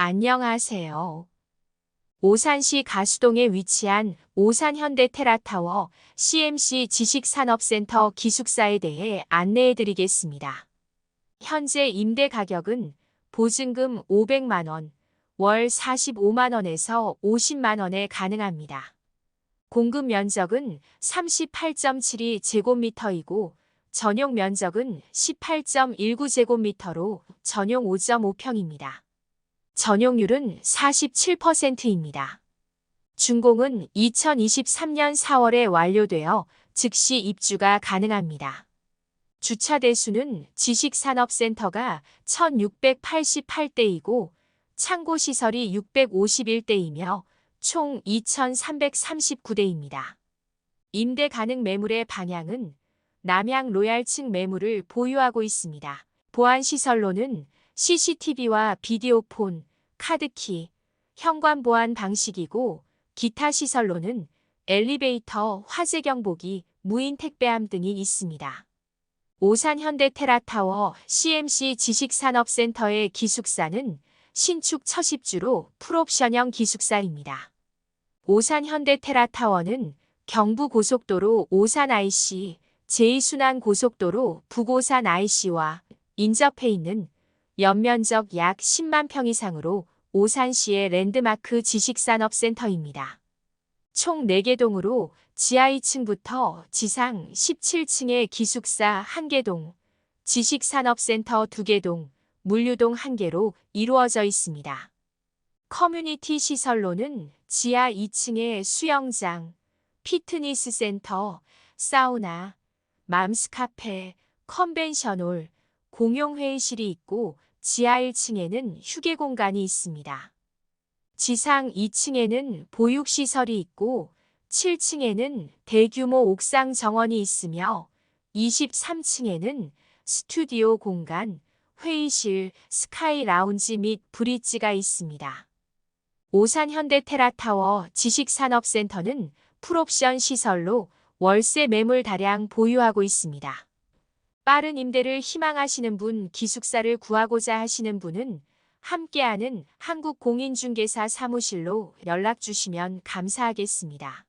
안녕하세요. 오산시 가수동에 위치한 오산현대테라타워 CMC 지식산업센터 기숙사에 대해 안내해 드리겠습니다. 현재 임대 가격은 보증금 500만원, 월 45만원에서 50만원에 가능합니다. 공급 면적은 38.72제곱미터이고 전용 면적은 18.19제곱미터로 전용 5.5평입니다. 전용률은 47%입니다. 준공은 2023년 4월에 완료되어 즉시 입주가 가능합니다. 주차 대수는 지식산업센터가 1688대이고 창고시설이 651대이며 총 2339대입니다. 임대 가능 매물의 방향은 남양 로얄층 매물을 보유하고 있습니다. 보안시설로는 CCTV와 비디오폰, 카드키, 현관 보안 방식이고 기타 시설로는 엘리베이터, 화재 경보기, 무인 택배함 등이 있습니다. 오산 현대 테라타워 CMC 지식산업센터의 기숙사는 신축 처십주로 풀옵션형 기숙사입니다. 오산 현대 테라타워는 경부 고속도로 오산 IC, 제2순환 고속도로 북오산 IC와 인접해 있는 연면적 약 10만 평 이상으로 오산시의 랜드마크 지식산업센터입니다. 총 4개 동으로 지하 2층부터 지상 17층의 기숙사 1개 동, 지식산업센터 2개 동, 물류동 1개로 이루어져 있습니다. 커뮤니티 시설로는 지하 2층에 수영장, 피트니스 센터, 사우나, 맘스 카페, 컨벤션홀, 공용회의실이 있고 지하 1층에는 휴게 공간이 있습니다. 지상 2층에는 보육시설이 있고 7층에는 대규모 옥상 정원이 있으며 23층에는 스튜디오 공간, 회의실, 스카이 라운지 및 브릿지가 있습니다. 오산 현대 테라타워 지식산업센터는 풀옵션 시설로 월세 매물 다량 보유하고 있습니다. 빠른 임대를 희망하시는 분, 기숙사를 구하고자 하시는 분은 함께하는 한국공인중개사 사무실로 연락 주시면 감사하겠습니다.